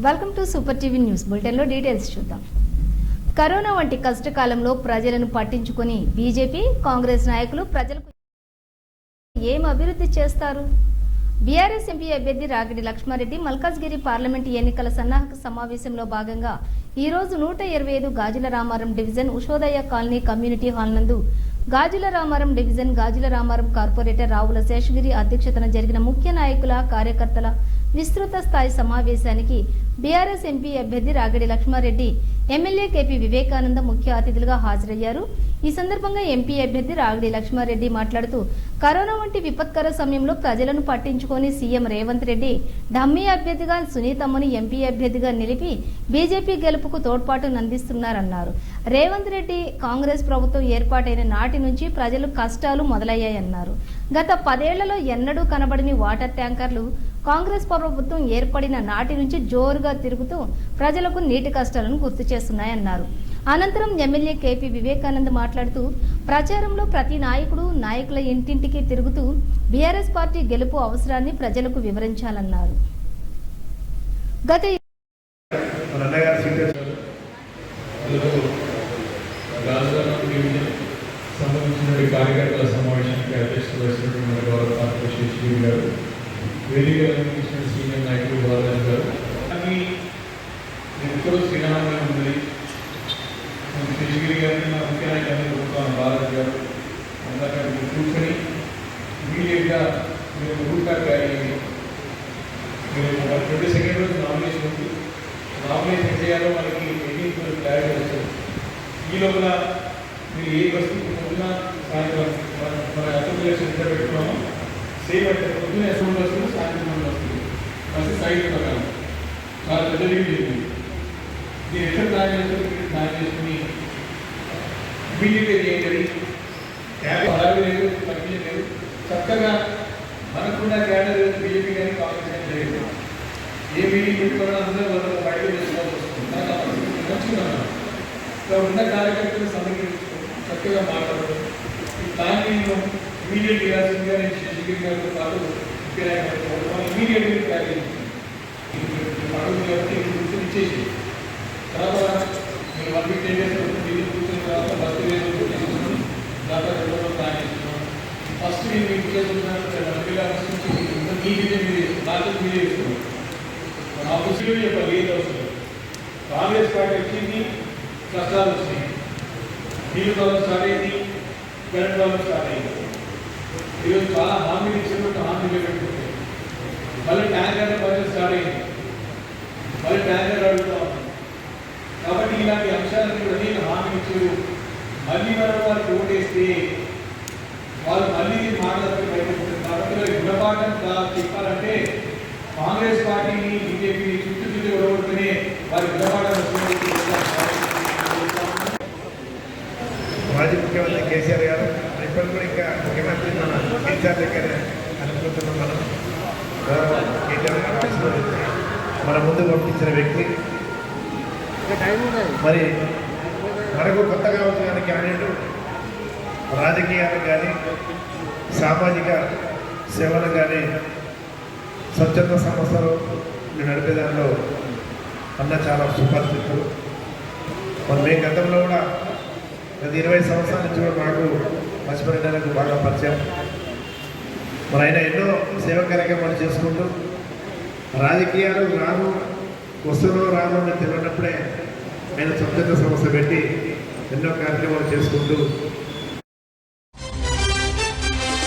Welcome to super TV news బులెటిన్లో details చూద్దాం. Corona వంటి కష్టకాలంలో ప్రజలను పట్టించుకొని బీజేపీ కాంగ్రెస్ నాయకులు ప్రజలకు ఏం అభివృద్ధి చేస్తారు? బీఆర్ఎస్ ఎంపీ అభ్యర్థి రాగిడి లక్ష్మారెడ్డి మల్కాజ్గిరి పార్లమెంట్ ఎన్నికల సన్నాహక సమావేశంలో భాగంగా ఈ రోజు నూట ఇరవై ఐదు Gajula Ramaram division Ushodaya colony community hall నందు గాజుల రామారం డివిజన్ గాజుల రామారం కార్పొరేటర్ రావుల శేషగిరి అధ్యక్షతన జరిగిన ముఖ్య నాయకుల కార్యకర్తల విస్తృత స్థాయి సమావేశానికి బీఆర్ఎస్ ఎంపీ అభ్యర్థి రాగిడి లక్ష్మారెడ్డి ఎమ్మెల్యే కేపీ వివేకానంద ముఖ్య అతిథులుగా హాజరయ్యారు. ఈ సందర్భంగా ఎంపీ అభ్యర్థి రాగడి లక్ష్మారెడ్డి మాట్లాడుతూ కరోనా వంటి విపత్కర సమయంలో ప్రజలను పట్టించుకొని సీఎం రేవంత్ రెడ్డి డమ్మీ అభ్యర్థిగా సునీతమ్మని ఎంపీ అభ్యర్థిగా నిలిపి బీజేపీ గెలుపుకు తోడ్పాటునందిస్తున్నారన్నారు రేవంత్ రెడ్డి కాంగ్రెస్ ప్రభుత్వం ఏర్పాటైన నాటి నుంచి ప్రజలు కష్టాలు మొదలయ్యాయన్నారు. గత పదేళ్ళలో ఎన్నడూ కనబడని వాటర్ ట్యాంకర్లు కాంగ్రెస్ ప్రభుత్వం ఏర్పడిన నాటి నుంచి జోరుగా తిరుగుతూ ప్రజలకు నీటి కష్టాలను గుర్తు చేస్తున్నాయన్నారు. అనంతరం ఎమ్మెల్యే కేపీ వివేకానంద్ మాట్లాడుతూ ప్రచారంలో ప్రతి నాయకుడు నాయకుల ఇంటింటికి తిరుగుతూ బీఆర్ఎస్ పార్టీ గెలుపు అవసరాన్ని ప్రజలకు వివరించాలన్నారు. గత మన శేషగిరి గారిని మా ముఖ్య నాయకులు ప్రభుత్వం బాలరాజు గారు అందరూ కూర్చొని ఇమీడియట్గా మీరు రూట్ కార్డ్ క్యారీ చేయండి మీరు ట్వంటీ సెకండ్ రోజు నామినేషన్ ఉంది నామినేషన్ చేయాలో మనకి ఎయిటీన్ క్లారిటీ వస్తుంది ఈ లోపల మీరు ఏ వస్తువు పొద్దున సాయంత్రం మన- మన అసోసియేషన్ ఎంత పెట్టుకున్నామో సేమ్ అంటే పొద్దున అసెంబ్లీ వస్తుంది సాయంత్రం మంది వస్తుంది ఫస్ట్ సైడ్ ప్రకారం చాలా పెద్ద లీవ్ చేసింది దీన్ని ఎట్లా ప్లాన్ చేసుకుని మీరు ప్లాన్ చేసుకుని ఇమీడియట్గా చేయండి క్యాబ్ అలాగే లేదు తగ్గి చక్కగా మనకున్న క్యాడర్ బీజేపీ కానీ కాంగ్రెస్ కానీ జరిగింది. ఏ మీటింగ్ పెట్టుకోవడం అందరూ వాళ్ళు బయట చేసుకోవాల్సి వస్తుంది. మంచిగా ఇక్కడ ఉన్న కార్యకర్తలు సమీకరించుకోవడం చక్కగా మాట్లాడడం ఈ ప్లానింగ్ ఇమీడియట్ చేయాల్సిందిగా నేను శశిగిరి గారితో పాటు ముఖ్య ఇమీడియట్గా ప్లాన్ చేయించాను అడుగు కాబట్టి ఇది గుర్తు ఇచ్చేసి. తర్వాత మీరు వన్ వీక్ టెన్ డేస్ కూర్చున్న తర్వాత నాకు మీరే ముస్లిం యొక్క లీడ్ వస్తుంది. కాంగ్రెస్ పార్టీ వచ్చింది కష్టాలు వచ్చినాయి. నీళ్ళు కాలం స్టార్ట్ అయింది కరెంట్ కాలం స్టార్ట్ అయింది. ఈరోజు చాలా హామీలు ఇచ్చినట్టు హామీలు పెట్టుకుంటాయి మళ్ళీ ట్యాంకర్ పరిస్థితి స్టార్ట్ అయింది. మళ్ళీ ట్యాంకర్ అడుగుతా కాబట్టి ఇలాంటి అంశాలను కూడా నేను హామీ ఇచ్చారు. మళ్ళీ మనం వారికి ఓటేస్తే వాళ్ళు మళ్ళీ మాట్లాడుతూ బయటపడుతుంది కాబట్టి గుణపాఠం చెప్పాలంటే కాంగ్రెస్ పార్టీని బీజేపీని చుట్టూ చుట్టూ ఓడగొడుతూనే వారి గుణపాఠం మాజీ ముఖ్యమంత్రి కేసీఆర్ గారు ఇప్పటి కూడా ఇంకా ముఖ్యమంత్రి మన కేసీఆర్ దగ్గర అనుకుంటున్నాం మనం. కేటీఆర్ గారు మన ముందు పంపించిన వ్యక్తి. మరి మనకు కొత్తగా వచ్చిన క్యాండిడేట్ రాజకీయాలు కానీ సామాజిక సేవలు కానీ స్వచ్ఛంద సంస్థలు నడిపే దానిలో అన్న చాలా సుపరిచితులు మరి మేము గతంలో కూడా గత ఇరవై సంవత్సరాల నుంచి కూడా మాకు మర్చిపోయినకు బాగా పరిచయం. మరి ఆయన ఎన్నో సేవా కార్యక్రమాలు చేసుకుంటూ రాజకీయాలు రాను వస్తుందో రాను అని తెలియనప్పుడే ఆయన స్వచ్ఛంద సంస్థ పెట్టి ఎన్నో కార్యక్రమాలు చేసుకుంటూ